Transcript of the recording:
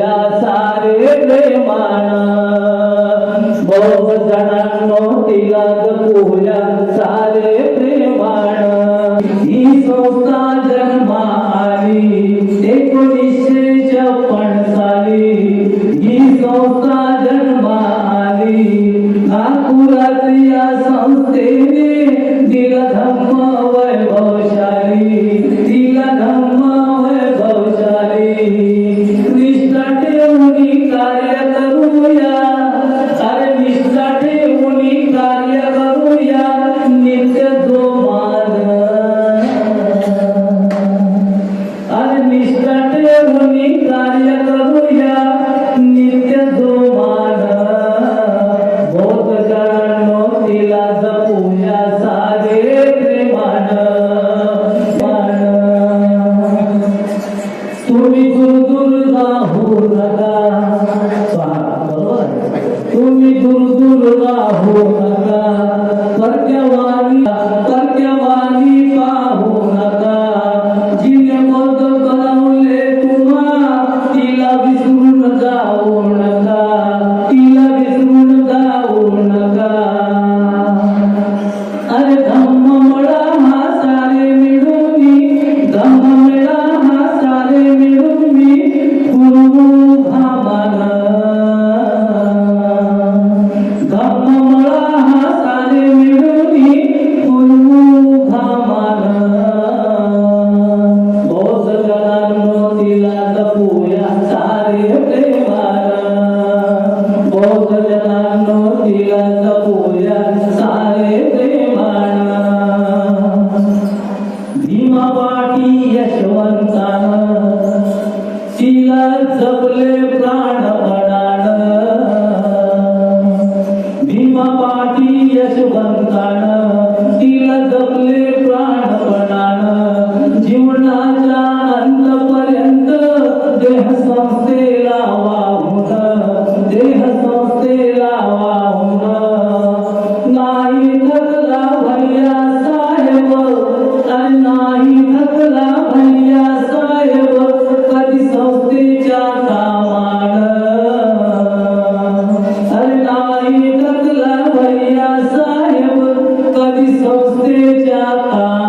या सारे प्रेमानं बहुत जणांनो तिला जपूया सारे प्रेमानं. ही संस्था जन्मा आली एकोणीसशे छप्पन साली. ही संस्था जन्मा आली नागपुरातल्या संस्थेने निष्ठा ठेवून कार्य करूया नित्य जोमान भोत करणो तिला जपूया सारे प्रेमान मान तुम्ही गुरुदुर राहू नका तुम्ही गुरुदुर yes. Ти дяка.